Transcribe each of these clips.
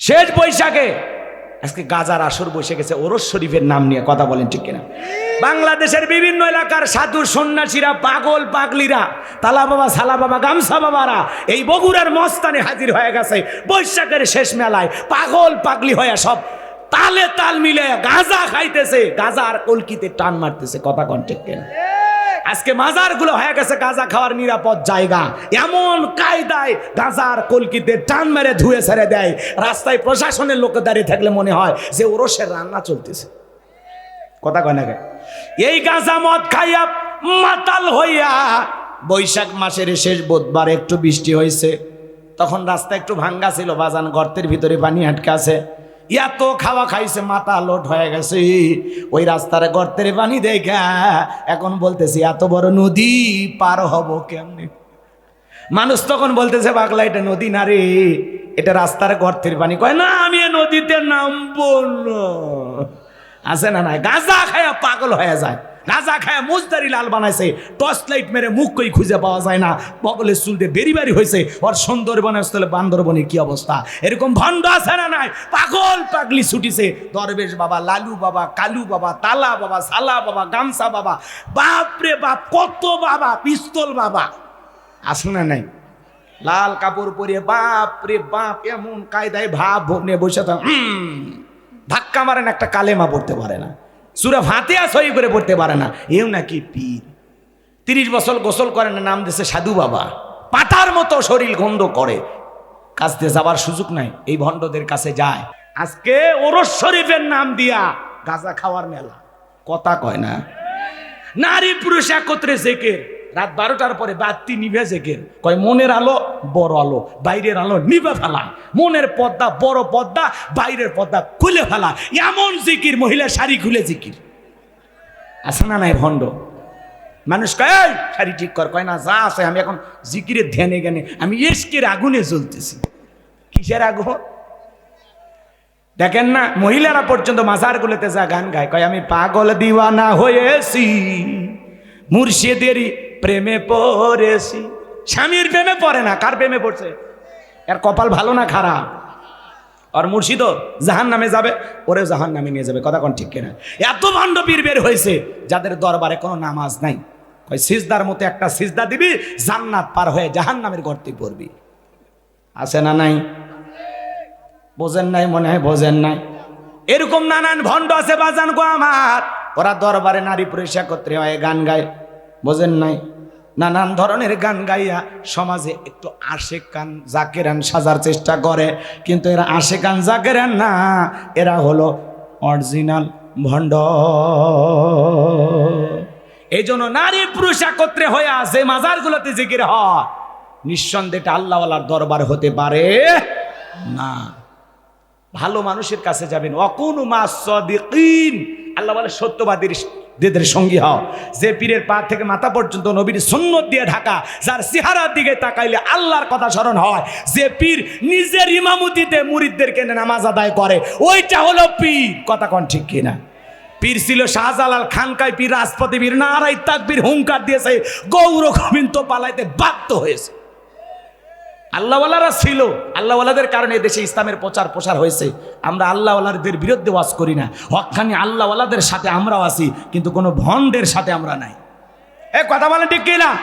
শেষ বৈশাখে। আজকে গাজার আসর বসে গেছে, ওরস শরীফের নাম নিয়ে কথা বলেন ঠিক কিনা। বাংলাদেশের বিভিন্ন এলাকার সাধু সন্ন্যাসীরা, পাগল পাগলিরা, তালা বাবা, সালা বাবা, গামছা বাবারা এই বগুড়ার মস্তানে হাজির হয়ে গেছে বৈশাখের শেষ মেলায়। পাগল পাগলি হয়ে সব তালে তাল মিলে গাঁজা খাইতেছে গাঁজা আর কলকিতে টান মারতেছে, কথা কন্টেক্ট কেন। আজকে মাজারগুলো হয়ে গেছে গাঁজা খাওয়ার নিরাপদ জায়গা। এমন কায়দায় গাঁজার কলকিতে টান মেরে ধুয়ে ছেড়ে দেয়। রাস্তায় প্রশাসনের লোক দাঁড়িয়ে থাকলে মনে হয় যে ওরসের রান্না চলতেছে। কথা কয় না? এই গাঁজা মদ খাইয়া মাতাল হইয়া বৈশাখ মাসের শেষ বুধবার একটু বৃষ্টি হয়েছে তখন রাস্তা একটু ভাঙ্গা ছিল, বাজান গর্তের ভিতরে পানি আটকে আছে। এত খাওয়া খাইছে, মাথা লোট হয়ে গেছে। ওই রাস্তার গর্তের পানি দেখা এখন বলতেছি, এত বড় নদী, পার হব কেমনে? মানুষ তখন বলতেছে বাগলা এটা নদী না রে, এটা রাস্তার গর্তের পানি। কয়, না, আমি এ নদীতে নাম না। আছে না নাই? গাঁজা খায়া পাগল হয়ে যায়। গাঁজা খায় মুজদারি লাল বানাইছে, টর্চ লাইট মেরে মুখ কই খুঁজে পাওয়া যায় না। বগলের চুল দিয়ে বেরি হয়েছে ওর সুন্দরবনের স্থলে বান্দরবনের কি অবস্থা? এরকম ভণ্ড আছে না নাই? পাগল পাগলি ছুটিছে। দরবেশ বাবা, লালু বাবা, কালু বাবা, তালা বাবা, সালা বাবা, গামছা বাবা। বাপরে বাপ, কত বাবা, পিস্তল বাবা। আছে না নাই? লাল কাপড় পরে বাপ রে বাপ, এমন কায়দায় ভাব নিয়ে বসে থাক। ধাক্কা মারেন একটা কালেমা পড়তে পারে না। সুরা ফাতে সই করে পড়তে পারে না। এও নাকি পীর। তিরিশ বছর গোসল করে না নাম দিছে সাধু বাবা। পাতার মতো শরীর গন্ধ করে। কাছতে যাবার সুযোগ নাই, এই ভণ্ডদের কাছে যায়। আজকে ওরস শরীফের নাম দিয়া গাঁজা খাওয়ার মেলা। কথা কয় না? নারী পুরুষ একত্রে জেকের। রাত বারোটার পরে বাতি নিভে জেকের কয় মনের আলো বড় আলো বাইরের আলো নিভে ফেলা। মনের পর্দা বড় পর্দা বাইরের পর্দা খুলে ফেলা। এমন জিকির মহিলা শাড়ি খুলে জিকির। আছে না নাই ভণ্ড? মানুষ কয় "এই, শাড়ি ঠিক কর। কয় না যা আছে আমি এখন জিকিরের ধ্যানে জ্ঞানে আমি এসকের আগুনে জ্বলতেছি। কিসের আগুন? দেখেন না মহিলারা পর্যন্ত মাজারগুলোতে যা গান গায়। কয় আমি পাগল দিওয়ানা হয়েছি মুর্শিদেরই প্রেমে পড়েছি। স্বামীর প্রেমে পড়ে না, কার প্রেমে পড়ছে? এর কপাল ভালো না খারাপ? আর মুর্শিদও জাহান নামে যাবে ওরে জাহান নামে নিয়ে যাবে, কথা কোন ঠিক কিনা? এত ভাণ্ড পীর বের হয়েছে, যাদের দরবারে কোনো নামাজ নাই। ওই সিজদার মতো একটা সিজদা দিবি, জান্নাত পার হয়ে জাহান নামের গর্তে পড়বি। আছে না নাই? বোঝেন নাই, মনে হয় বোঝেন নাই। এরকম নানান ভণ্ড আছে, বাজান গো আমার। ওরা দরবারে নারী পুরুষ একত্রে হয় গান গায়। বোঝেন নাই? নানান ধরনের গান গাইয়া সমাজে একটু আশে কান জাকেরান সাজার চেষ্টা করে, কিন্তু এরা আশে কান জাকেরান না, এরা হলো অরিজিনাল ভণ্ড। এই জন্য নারী পুরুষ একত্রে হয়ে আছে মাজারগুলোতে জিকির হয়, নিঃসন্দেহে এটা আল্লাহওয়ালার দরবার হতে পারে না। ভালো মানুষের কাছে যাবেন। অকুন মাসদিকিন আল্লাহ সত্যবাদীর দেদের সঙ্গী হও। যে পীরের পা থেকে মাথা পর্যন্ত নবীর সুন্নত দিয়ে ঢাকা, যার চেহারার দিকে তাকাইলে আল্লাহর কথা স্মরণ হয়, যে পীর নিজের ইমামতিতে মুরিদদেরকে নামাজ আদায় করে, ওইটা হলো পীর। কথা কোন ঠিক কিনা? পীর ছিল শাহজালাল খানকায় পীর রাজপতি বীর নারাই তাকবীর হুঙ্কার দিয়েছে, গৌর গোবিন্দ পালাইতে বাধ্য হয়েছে। আল্লাহওয়ালারা ছিল। আল্লাহওয়ালাদের কারণে দেশে ইসলামের প্রচার প্রসার হয়েছে। আমরা আল্লাহওয়ালাদের বিরুদ্ধে ওয়াজ করি না। হকখানি আল্লাহওয়ালাদের সাথে আমরাও আছি, কিন্তু কোনো ভণ্ডের সাথে আমরা নাই। এ, কথা বলেন ঠিক কিনা?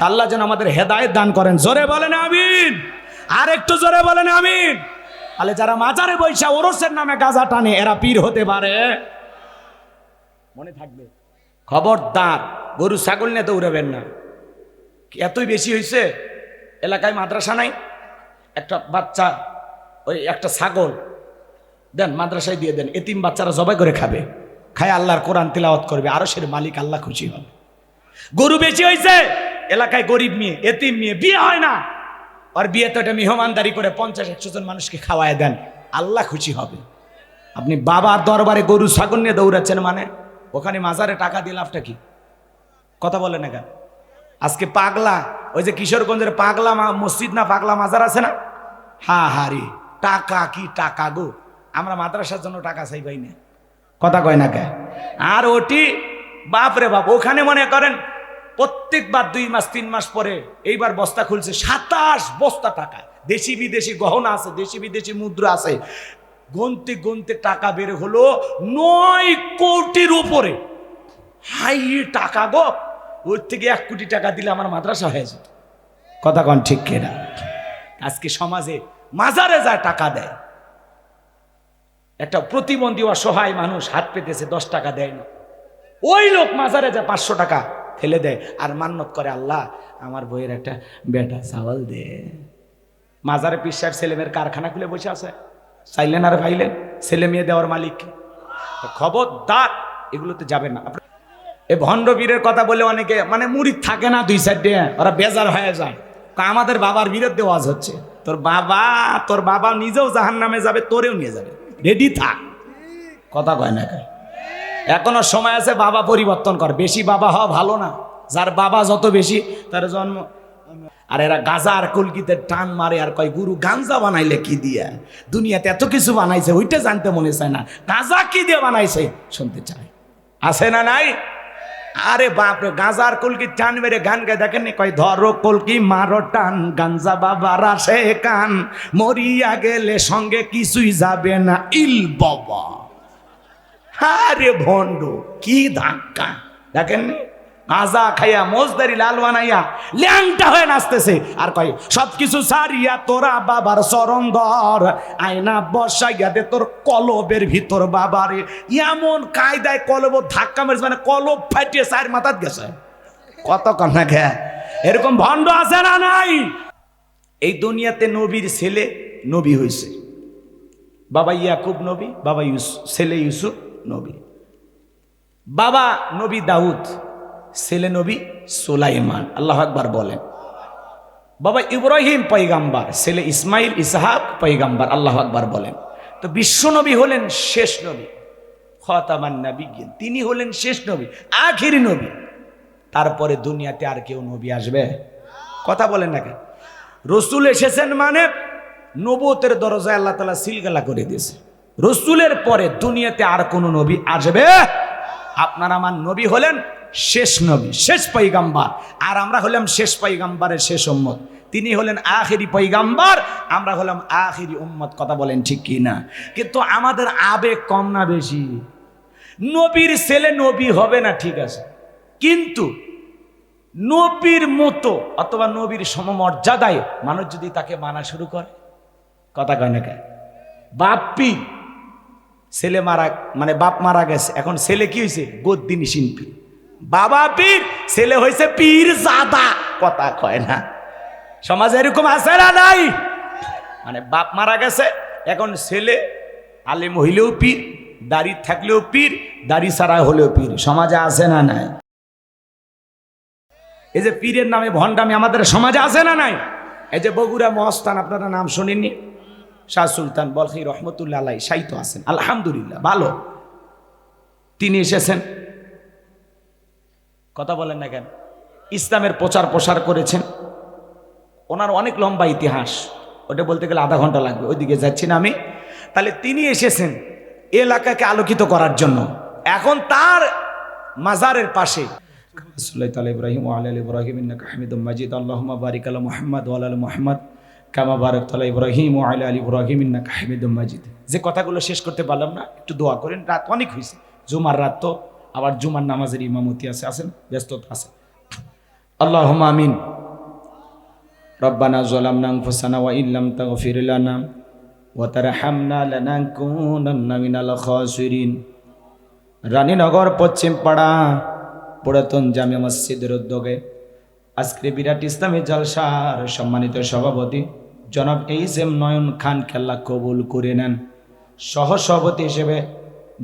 আল্লাহ যেন আমাদের হেদায়েত দান করেন। জোরে বলেন আমিন। আর একটু জোরে বলেন আমিন। তাহলে যারা মাজারে বৈশা ওরসের নামে গাজা টানে, এরা পীর হতে পারে। মনে থাকবে। খবরদার, গরু ছাগল নিয়ে দৌড়াবেন না। এতই বেশি হয়েছে এলাকায় মাদ্রাসা নাই, একটা বাচ্চা, ওই একটা ছাগল, দেন মাদ্রাসায় দিয়ে দেন, এতিম বাচ্চারা জবাই করে খাবে, খায় আল্লাহর কোরআন তিলাওয়াত করবে আরও সের মালিক আল্লাহ খুশি হবে। গরু বেশি হয়েছে এলাকায় গরিব মেয়ে, এতিম মেয়ে, বিয়ে হয় না। আর বিয়ে তো এটা মেহমানদারি করে পঞ্চাশ, একশো জন মানুষকে খাওয়ায় দেন, আল্লাহ খুশি হবে। আপনি বাবার দরবারে গরু, ছাগল নিয়ে দৌড়াচ্ছেন মানে ওখানে মাজারে টাকা দিয়ে লাভটা কি? কথা বলে না কেন? আজকে পাগলা ওই যে কিশোরগঞ্জের পাগলা মসজিদ না পাগলা মাজার আছে না? হা হা রে। টাকা কি টাকা গো? আমরা মাদ্রাসার জন্য টাকা চাই পাই না। কথা কয় না কে? আর ওটি বাপ রে বাপ ওখানে মনে করেন প্রত্যেকবার দুই মাস তিন মাস পরে এইবার বস্তা খুলছে সাতাশ বস্তা টাকা। দেশি বিদেশি গহনা আছে দেশি বিদেশি মুদ্রা আছে। গনতে গনতে টাকা বের হলো নয় কোটির উপরে। হাই টাকা গো। ওর থেকে এক কোটি টাকা দিলে আমার মাদ্রাসা হয়ে যেত। কথা কন ঠিক কেনা? আজকে সমাজে মাজারে যা টাকা দেয়। একটা প্রতিবন্ধী অসহায় মানুষ হাত পেতেছে, দশ টাকা দেয় না। ওই লোক মাজারে যায় পাঁচশো টাকা ফেলে দেয়। আর মান্নত করে, আল্লাহ, আমার বইয়ের একটা বেটা চাওয়াল দে। মাজারে পিস সাহেব ছেলে কারখানা খুলে বসে আছে। চাইলেন আর ভাইলেন ছেলে মেয়ে দেওয়ার মালিক। খবরদার, এগুলোতে যাবেন না। এই ভণ্ডবীরের কথা বলে অনেকে মানে মুড়ি থাকে না দুই সাইডে ওরা বেজার হয়ে যায়। আমাদের বাবার বিরুদ্ধে ওয়াজ হচ্ছে। তোর বাবা তোর বাবা নিজেও জাহান নামে যাবে, তোরেও নিয়ে যাবে। রেডি থাক। কথা কয় না। এখনও সময় আছে, বাবা পরিবর্তন কর। বেশি বাবা হওয়া ভালো না। যার বাবা যত বেশি, তার জন্ম। আর এরা গাঁজা আর কলকিতে টান মারে আর কয়, গুরু গাঞ্জা বানাইলে কি দিয়ে? দুনিয়াতে এত কিছু বানাইছে, ওইটা জানতে মনে চায় না। গাঁজা কি দিয়ে বানাইছে? শুনতে চায় আছে না নাই? আরে বাপরে গাঁজার কলকি টান মেরে গান গায়ে। দেখেন কয়, ধরো কলকি মারো টান, গাঞ্জা বাবার আসে কান। মরিয়া গেলে সঙ্গে কিছুই যাবে না, ইল বাবা। আরে ভণ্ড, কি ধাক্কা। দেখেন গাঁজা খাইয়া, মোজদারি লাল বানাইয়া, ল্যাংটা হয়ে নাচতেছে। আর কয়, সবকিছু সারিয়া তোরা বাবার চরণ ধর, আয়না বসাইয়া দে তোর কলবের ভিতর বাবারে। এমন কায়দায় কলব ধাক্কা মেরেছে মানে কলব ফাটিয়ে চার মাথাত গেছে। কত কন্যা খে এরকম ভণ্ড আছে না নাই? এই দুনিয়াতে নবীর ছেলে নবী হয়েছে বাবা ইয়াকুব নবী, বাবা ইউসুফ, ছেলে ইউসুফ নবী। বাবা নবী দাউদ। ছেলে নবী সুলাইমান, আল্লাহ আকবার বলেন। বাবা ইব্রাহিম পৈগাম্বার ছেলে ইসমাইল, ইসহাক পৈগাম্বার আল্লাহ আকবার বলেন। তো বিশ্ব নবী হলেন শেষ নবী, খতামান নবী তিনি হলেন শেষ নবী, আখিরি নবী। তারপরে দুনিয়াতে আর কেউ নবী আসবে? কথা বলেন না কেন? রসুল এসেছেন মানে নবতের দরজায় আল্লাহ তালা সিলগালা করে দিয়েছে। রসুলের পরে দুনিয়াতে আর কোনো নবী আসবে? আপনার আমার নবী হলেন শেষ নবী, শেষ পৈগাম্বার আর আমরা হলাম শেষ পৈগাম্বারের শেষ উম্মত। তিনি হলেন আখেরি পৈগাম্বার আমরা হলাম আখেরি উম্মত। কথা বলেন ঠিক কি না? কিন্তু আমাদের আবেগ কম না বেশি। নবীর ছেলে নবী হবে না, ঠিক আছে। কিন্তু নবীর মতো অথবা নবীর সমমর্যাদায় মানুষ যদি তাকে মানা শুরু করে, কথা কয় না বাপ্পি ছেলে মারা মানে বাপ মারা গেছে। এখন ছেলে কি হয়েছে গদ্দিনী শিল্পী। বাবা পীর, ছেলে হয়েছে পীর জাদা কথা কয় না। সমাজে এরকম আছে না নাই? মানে বাপ মারা গেছে, এখন ছেলে আলেম হইলেও পীর, দাড়ি থাকলেও পীর, দাড়ি ছাড়া হলেও পীর। সমাজে আছে না নাই? এই যে পীরের নামে ভণ্ডামি আমাদের সমাজে আছে না নাই? এই যে বগুড়া মহস্থান, আপনারা নাম শুনেননি? শাহ সুলতান বলখি রহমতুল্লাহ আলাই সাইতো আছেন। আলহামদুলিল্লাহ, ভালো। তিনি এসেছেন। কথা বলেন না কেন? ইসলামের প্রচার প্রসার করেছেন। ওনার অনেক লম্বা ইতিহাস। ওটা বলতে গেলে আধা ঘণ্টা লাগবে, ওইদিকে যাচ্ছি না আমি। তাহলে তিনি এসেছেন এলাকাকে আলোকিত করার জন্য। এখন তার মাজারের পাশে। ইব্রাহিম আলা ইব্রাহিম মাজিদ। আল্লাহুম্মা বারিক আলা মোহাম্মদ আলা মুহাম্মাদ। কামা বারাক তালা ইব্রাহিম ও আলা আলী ইব্রাহিম হামিদুম মাজিদ। যে কথাগুলো শেষ করতে পারলাম না, একটু দোয়া করেন। রাত অনেক হয়েছে। জুমার রাত তো, আবার জুমার নামাজের ইমামতি আছে আছেন ব্যস্ত আছে। আল্লাহ আমিন। রব্বানা জলামনা আনফুসানা ওয়া ইল্লাম তাগফির লানা ওয়া তারহামনা লানাকুনান্না মিনাল খাসিরিন। রানীনগর পশ্চিম পাড়া পুরাতন জামিয়া মসজিদের উদ্যোগে আজকে বিরাট ইসলামী জলসার সম্মানিত সভাপতি জনাব এইচ এম নয়ন খান খেলা কবুল করে নেন। সহ সভাপতি হিসেবে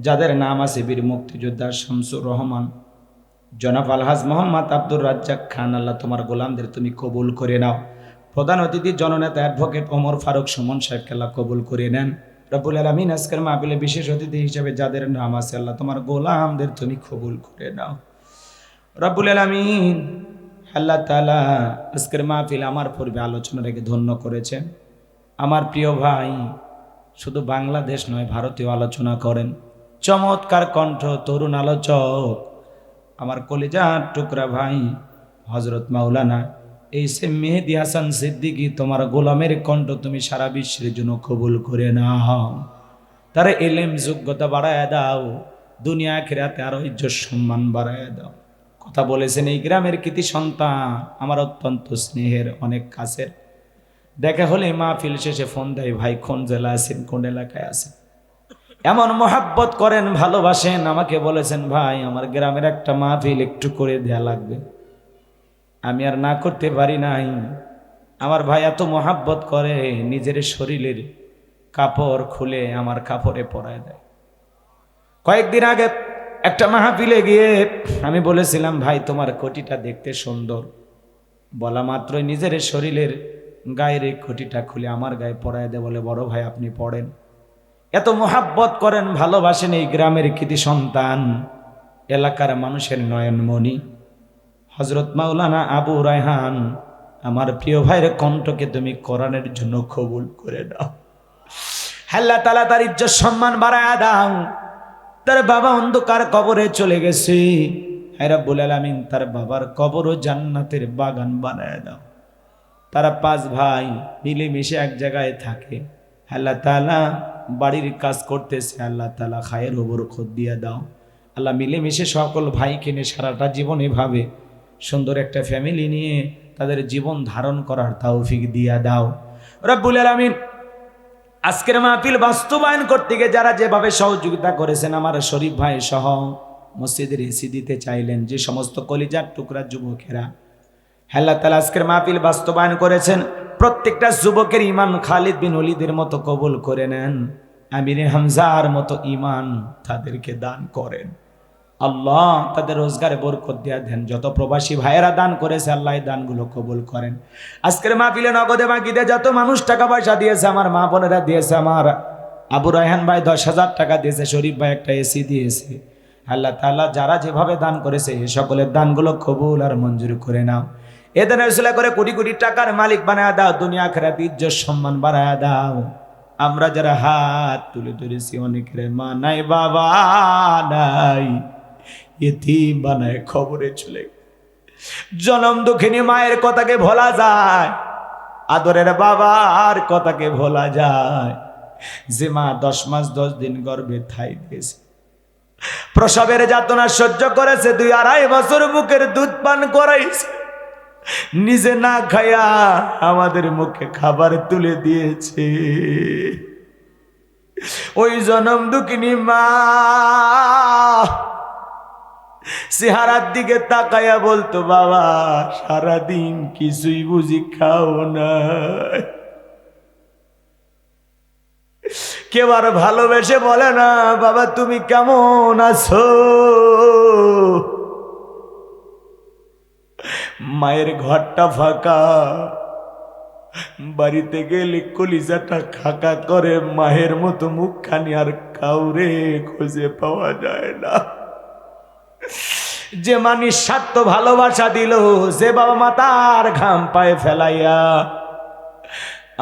যাদের নাম আছে বীর মুক্তিযোদ্ধা শামসুর রহমান, জনাব আলহাজ মোহাম্মদ আব্দুর রাজ্জাক খান, আল্লাহ তোমার গোলামদের তুমি কবুল করে নাও। প্রধান অতিথি জননেতা অ্যাডভোকেট ওমর ফারুক সুমন সাহেব খেলা কবুল করে নেন। রব্বুল আলমিন আজকের মাহফিলে বিশেষ অতিথি হিসেবে যাদের নাম আছে, আল্লাহ তোমার গোলামদের তুমি কবুল করে নাও। রব্বুল আলমিন আল্লাহ তালা আজকের মাহফিল আমার পূর্বে আলোচনা রেখে ধন্য করেছেন। আমার প্রিয় ভাই, শুধু বাংলাদেশ নয় ভারতীয় আলোচনা করেন। চমৎকার কণ্ঠ, তরুণ আলোচক। আমার কলিজার টুকরা ভাই হজরত মাওলানা এই সে মেহেদি হাসান সিদ্দিকি, তোমার গোলামের কণ্ঠ তুমি সারা বিশ্বের জন্য কবুল করে নাও। তার এলেম যোগ্যতা বাড়ায় দাও, দুনিয়া খেরাতে আরও ইজ্জত সম্মান বাড়ায় দাও। কথা বলেছেন, এই গ্রামের কৃতি সন্তান আমার অত্যন্ত স্নেহের অনেক কাছের। দেখা হলে মাহফিল শেষে ফোন দেয়, ভাই, কোন জেলা আছেন? কোন এলাকায় আছেন? এমন মোহাব্বত করেন, ভালোবাসেন, আমাকে বলেছেন, ভাই, আমার গ্রামের একটা মাহফিল একটু করে দেয়া লাগবে। আমি আর না করতে পারি নাই। আমার ভাই এত মোহাব্বত করে, নিজের শরীরের কাপড় খুলে আমার কাপড়ে পরায় দেয়। কয়েকদিন আগে একটা মাহফিলে গিয়ে আমি বলেছিলাম, ভাই, তোমার কোটিটা দেখতে সুন্দর। বলা মাত্রই নিজের শরীরের গায়ের এই কোটিটা খুলে আমার গায়ে পড়ায় দেয় বলে, বড় ভাই, আপনি পড়েন। এত মোহাব্বত করেন, ভালোবাসেন এই গ্রামের কৃতি সন্তান, এলাকার মানুষের নয়নমণি। হজরত মাওলানা আবু রায়হান, আমার প্রিয় ভাইয়ের কণ্ঠকে তুমি কোরআনের জন্য কবুল করে দাও হাল্লা তালা তার ইজ্জত সম্মান বাড়ায় দাও। তার বাবা অন্ধকার কবরে চলে গেছে। হায়রাবুল আলামিন, তার বাবার কবরও জান্নাতের বাগান বানায় দাও। তারা পাঁচ ভাই মিলেমিশে এক জায়গায় থাকে। আল্লাহ তালা বাড়ির কাজ করতেছে। আল্লাহ তালা খায়ের ওবর খোদ দিয়ে দাও। আল্লাহ মিলেমিশে সকল ভাই কিনে সারাটা জীবন এভাবে সুন্দর একটা ফ্যামিলি নিয়ে তাদের জীবন ধারণ করার তৌফিক দিয়া দাও। রব্বুল আলামিন আজকের মাহফিল বাস্তবায়ন করতে গিয়ে যারা যেভাবে সহযোগিতা করেছেন, আমার শরীফ ভাই সহ মসজিদের এসি দিতে চাইলেন, যে সমস্ত কলিজার টুকরা যুবকেরা। হেল্লা তালা আজকের মাহফিল বাস্তবায়ন করেছেন, প্রত্যেকটা যুবকের ইমান খালিদ বিন অলিদের মতো কবুল করে নেন। আমির হামজার মতো ইমান তাদেরকে দান করেন। আল্লাহ তাদের রোজগারে বরকত দেয়া দেন। যত প্রবাসী ভাইয়েরা দান করেছে, আল্লাহ দানগুলো কবুল করেন। আজকের মাহফিলে নগদে বাকিতে যত মানুষ টাকা পয়সা দিয়েছে, আমার মা বোনেরা দিয়েছে, আমার আবু রায়হান ভাই দশ হাজার টাকা দিয়েছে, শরীফ ভাই একটা এসি দিয়েছে। আল্লাহ তাআলা যারা যেভাবে দান করেছে, এ সকলের দানগুলো কবুল আর মঞ্জুর করে নাও। এদের রসুলা করে কোটি কোটি টাকার মালিক বানায় দাও, দুনিয়া খেরাত ইজ্জত সম্মান বাড়ায় দাও। আমরা যারা হাত তুলে ধরেছি, অনেকের মা নাই, বাবা নাই। এতিম বানায় খবরে চলে জনম দুঃখিনী মায়ের কথাকে ভোলা যায়, আদরের বাবার কথাকে ভোলা যায়। যে মা দশ মাস দশ দিন গর্ভে থাই দিয়েছে, প্রসবের যাতনা সহ্য করেছে, দুই আড়াই বছর বুকের দুধ পান করাইছে। নিজে না খায়া আমাদের মুখে খাবার তুলে দিয়েছে। ওই জনম দুঃখিনী মা চেহারার দিকে তাকায়া বলতো, বাবা, সারাদিন কিছুই বুঝি খাও না কেউ আর ভালোবেসে বলে না, বাবা, তুমি কেমন আছো? মায়ের ঘরটা ফাঁকা, বাড়িতে গেলে কলিজাটা খাকা করে মায়ের মতো মুখখানি আর কাউরে খুঁজে পাওয়া যায় না। যে মানুষ স্বার্থ ভালোবাসা দিল, যে বাবা মা তার ঘাম পায়ে ফেলাইয়া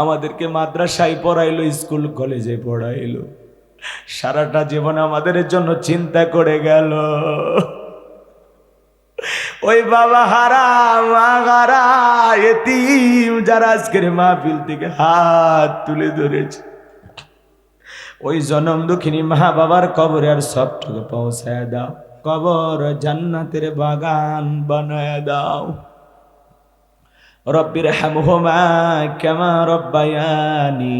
আমাদেরকে মাদ্রাসায় পড়াইলো, স্কুল কলেজে পড়াইলো। সারাটা জীবন আমাদের জন্য চিন্তা করে গেল। ওই বাবা হারা মা হারা এতিম, যারা আজকের মাহফিল থেকে হাত তুলে ধরেছে। ওই জনম দুঃখিনী মা বাবার কবরে আর সবটুকু পৌঁছায় দাও। কবর জান্নাতের বাগান বানায় দাও। রব্বির হামহুমা কেমা রব্বায়ানি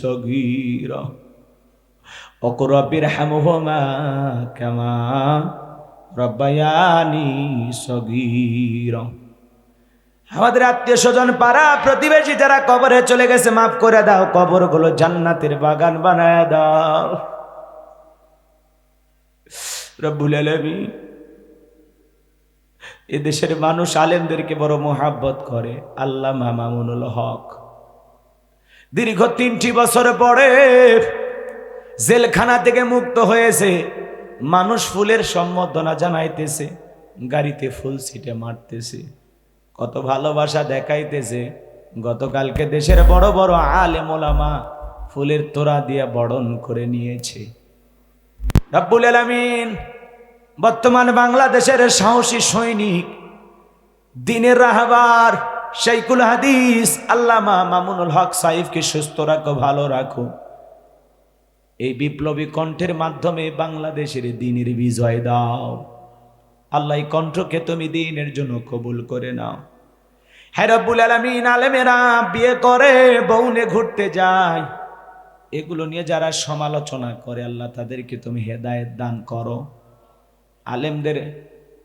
সগীর। রব্বির হামহুমা কেমা রব্বায়ানি সগীর। আমাদের আত্মীয় স্বজন পাড়া প্রতিবেশী যারা কবরে চলে গেছে, মাফ করে দাও, কবরগুলো জান্নাতের বাগান বানায় দাও। রব্বুল আলমী এদেশের মানুষ আলেমদেরকে বড় মোহাব্বত করে। আল্লাহ মামুনুল হক। দীর্ঘ তিনটি বছর পরে জেলখানা থেকে মুক্ত হয়েছে। মানুষ ফুলের সম্বর্ধনা জানাইতেছে, গাড়িতে ফুল ছিটে মারতেছে। কত ভালোবাসা দেখাইতেছে। গতকালকে দেশের বড় বড় আলেম ওলামা ফুলের তোড়া দিয়ে বরণ করে নিয়েছে। রব্বুল আলামিন বর্তমান বাংলাদেশের সাহসী সৈনিক, দিনের রাহবার শাইকুল হাদিস, আল্লামা মামুনুল হক সাহিবকে সুস্থ রাখো, ভালো রাখো। এই বিপ্লবী কণ্ঠের মাধ্যমে বাংলাদেশের দিনের বিজয় দাও। আল্লাহ কণ্ঠকে তুমি দিনের জন্য কবুল করে নাও। হ্যারব্বুল আলমিন, আলেমেরা বিয়ে করে, বউনে ঘুরতে যায়। এগুলো নিয়ে যারা সমালোচনা করে, আল্লাহ তাদেরকে তুমি হেদায়েত দান করো। আলেমদের,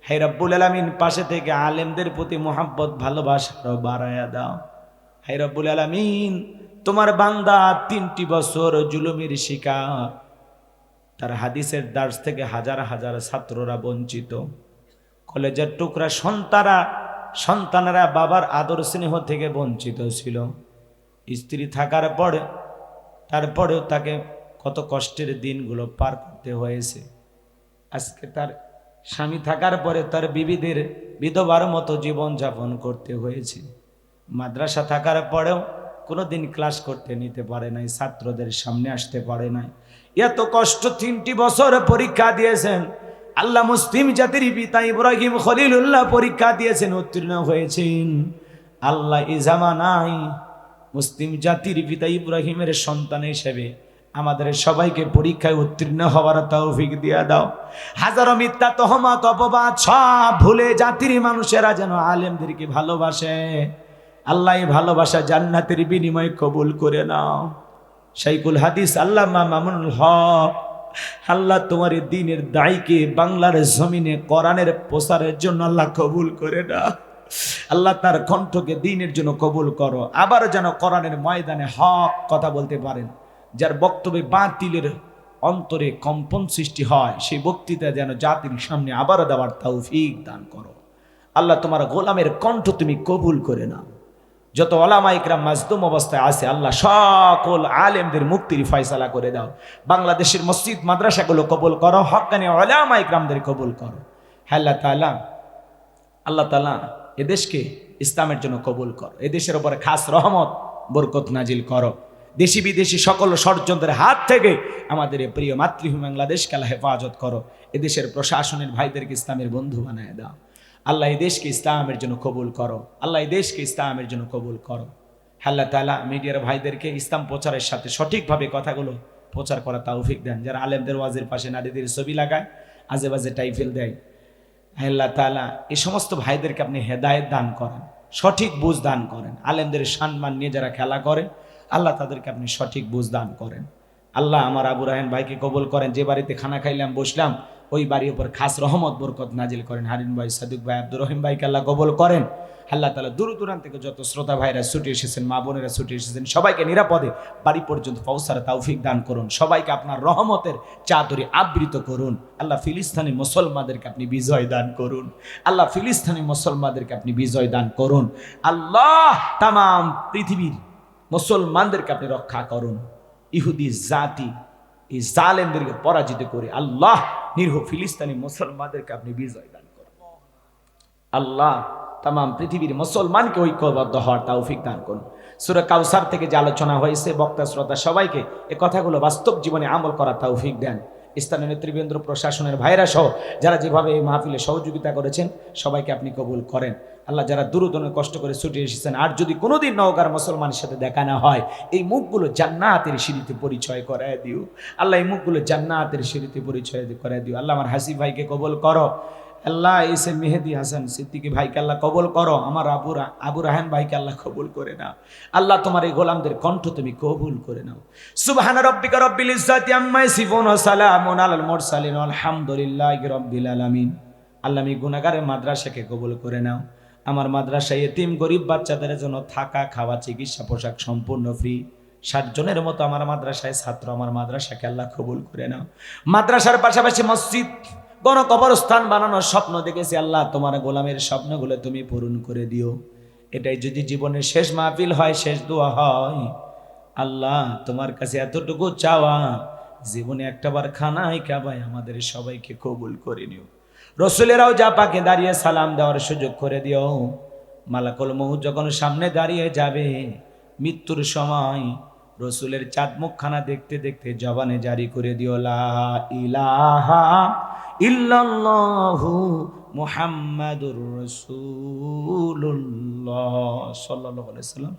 হে আলমিন, পাশে থেকে আলেমদের প্রতি মোহাব্বত, ভালোবাসা আরও বাড়ায়া দাও। হে আলমিন, তোমার বান্দা তিনটি বছর জুলুমের শিকার। তার হাদিসের দার্স থেকে হাজার হাজার ছাত্ররা বঞ্চিত। কলেজের টুকরা সন্তারা সন্তানেরা বাবার আদর স্নেহ থেকে বঞ্চিত ছিল। স্ত্রী থাকার পরে, তারপরেও তাকে কত কষ্টের দিনগুলো পার করতে হয়েছে। আজকে তার স্বামী থাকার পরে তার বিবিদের বিধবার মতো জীবন যাপন করতে হয়েছে। মাদ্রাসা থাকার পরেও কোনো দিন ক্লাস করতে নিতে পারে নাই, ছাত্রদের সামনে আসতে পারে নাই। এত কষ্ট তিনটি বছর পরীক্ষা দিয়েছেন। আল্লাহ মুসলিম জাতির পিতা ইব্রাহিম খলিলুল্লাহ পরীক্ষা দিয়েছেন, উত্তীর্ণ হয়েছেন। আল্লাহ ইজামা নাই মুসলিম জাতির পিতা ইব্রাহিমের সন্তান হিসেবে আমাদের সবাইকে পরীক্ষায় উত্তীর্ণ হওয়ার তৌফিক দিয়া দাও। হাজারো মিথ্যা তহমত, অপবাদ সব ভুলে জাতির মানুষেরা যেন আলেমদেরকে ভালোবাসে। আল্লাহ ভালোবাসা জান্নাতের বিনিময় কবুল করে নাও। শাইকুল হাদিস আল্লাহ মামুনুল হক, আল্লাহ তোমার দিনের দায়কে বাংলার জমিনে, কোরআনের প্রসারের জন্য আল্লাহ কবুল করে না আল্লাহ তার কণ্ঠকে দিনের জন্য কবুল করো। আবার যেন কোরআনের ময়দানে হক কথা বলতে পারেন। যার বক্তব্যে বাতিলের অন্তরে কম্পন সৃষ্টি হয়, সেই বক্তৃতা যেন জাতির সামনে আবার দেওয়ার তৌফিক দান করো। আল্লাহ তোমার গোলামের কণ্ঠ তুমি কবুল করে নাও। যত ওলামা ইকরাম মাজদুম অবস্থায় আছে, আল্লাহ সকল আলেমদের মুক্তির ফয়সালা করে দাও। বাংলাদেশের মসজিদ, মাদ্রাসাগুলো কবুল করো, হকানি ওলামা ইকরামদের কবুল করো। হ্যাঁ আল্লাহ তালা আল্লাহ তালা এদেশকে ইসলামের জন্য কবুল করো। এদেশের ওপরে খাস রহমত, বরকত নাজিল করো। দেশি বিদেশি সকল ষড়যন্ত্রের হাত থেকে আমাদের এই প্রিয় মাতৃভূমি বাংলাদেশকে আল্লাহ হেফাজত করো। এদেশের প্রশাসনের ভাইদেরকে ইসলামের বন্ধু বানায় দাও। আল্লাহ এই দেশকে ইসলামের জন্য কবুল করো। আল্লাহ এই দেশকে ইসলামের জন্য কবুল করো। আল্লাহ তালা মিডিয়ার ভাইদেরকে ইসলাম প্রচারের সাথে সঠিকভাবে কথাগুলো প্রচার করা তৌফিক দেন। যারা আলেমদের ওয়াজের পাশে নারীদের ছবি লাগায়, আজে বাজে টাইফেল দেয়। আল্লাহ তালা এই সমস্ত ভাইদেরকে আপনি হেদায়েত দান করেন, সঠিক বুঝ দান করেন। আলেমদের সম্মান নিয়ে যারা খেলা করে আল্লাহ তাদেরকে আপনি সঠিক বুঝ দান করেন। আল্লাহ আমার আবু রাহেন ভাইকে কবল করেন, যে বাড়িতে খানা খাইলাম, বসলাম, ওই বাড়ির উপর খাস রহমত, বরকত নাজিল করেন। হারিন ভাই, সাদুক ভাই, আব্দুর রহিম ভাইকে আল্লাহ কবল করেন। আল্লাহ তালা দূর দূরান্ত থেকে যত শ্রোতা ভাইরা ছুটে এসেছেন, মা বোনেরা ছুটে এসেছেন, সবাইকে নিরাপদে বাড়ি পর্যন্ত পৌঁছার তৌফিক দান করুন। সবাইকে আপনার রহমতের চাদরে আবৃত করুন। আল্লাহ ফিলিস্তানি মুসলমানদেরকে আপনি বিজয় দান করুন। আল্লাহ ফিলিস্তানি মুসলমানদেরকে আপনি বিজয় দান করুন। আল্লাহ তাম পৃথিবীর মুসলমানদেরকে আপনি রক্ষা করুন। ইহুদি জাতি, এই জালেমদেরকে পরাজিত করে আল্লাহ নির্হ ফিলিস্তানি মুসলমানদেরকে আপনি বিজয় দান করুন। আল্লাহ তাম পৃথিবীর মুসলমানকে ঐক্যবদ্ধ হওয়ার তৌফিক দান করুন। সুরা কাউসার থেকে যে আলোচনা হয়েছে, বক্তা, শ্রোতা সবাইকে এ কথাগুলো বাস্তব জীবনে আমল করার তৌফিক দেন। স্থানীয় নেতৃবৃন্দ, প্রশাসনের ভাইরা সহ যারা যেভাবে এই মাহফিলে সহযোগিতা করেছেন, সবাইকে আপনি কবুল করেন। আল্লাহ যারা দূরদূরে কষ্ট করে ছুটে এসেছেন, আর যদি কোনোদিন নওগার মুসলমানের সাথে দেখা না হয়, এই মুখগুলো জান্নাতের সিঁড়িতে পরিচয় করায় দিও। আল্লাহ এই মুখগুলো জান্নাতের সিঁড়িতে পরিচয় করায় দিও। আল্লাহ আমার হাসি ভাইকে কবল করো। আল্লাহ এসে মেহেদি হাসান সিদ্দিকি ভাইকে আল্লাহ কবল করো। আমার আবুরা আবু রাহান ভাইকে আল্লাহ কবুল করে নাও। আল্লাহ তোমার এই গোলামদের কণ্ঠ তুমি কবুল করে নাও। সুবহান রব্বিকা রব্বিল ইজ্জাতি আম্মা ইয়াসিফুন ওয়া সালামুন মুরসালিন। রাব্বিল আলামিন। আল্লাহ আমি গুনাহগারের মাদ্রাসাকে কবুল করে নাও। আমার মাদ্রাসায় এতিম গরিব বাচ্চাদের জন্য থাকা, খাওয়া, চিকিৎসা, পোশাক সম্পূর্ণ ফ্রি ষাট জনের মতো আমার মাদ্রাসায় ছাত্র, আমার মাদ্রাসাকে আল্লাহ কবুল করে নাও। মাদ্রাসার পাশাপাশি মসজিদ কোন কবরস্থান বানানোর স্বপ্ন দেখেছি। আল্লাহ, তোমার গোলামের স্বপ্নগুলো তুমি পূরণ করে দিও। এটাই যদি জীবনের শেষ মাহফিল হয়, শেষ দোয়া হয়, আল্লাহ, তোমার কাছে এতটুকু চাওয়া, জীবনে একটাবার খানায় কাবায় আমাদের সবাইকে কবুল করে নিও। রসুলেরাও যা পাকে দাঁড়িয়ে সালাম দেওয়ার সুযোগ করে দিও। মালাকুল মহু যখন সামনে দাঁড়িয়ে যাবে, মৃত্যুর সময় রসুলের চাঁদ মুখখানা দেখতে দেখতে জবানে জারি করে দিও ইলাহা ইল্লাল্লাহু রসুল্লাহ সাল্লাহ সাল্লাম।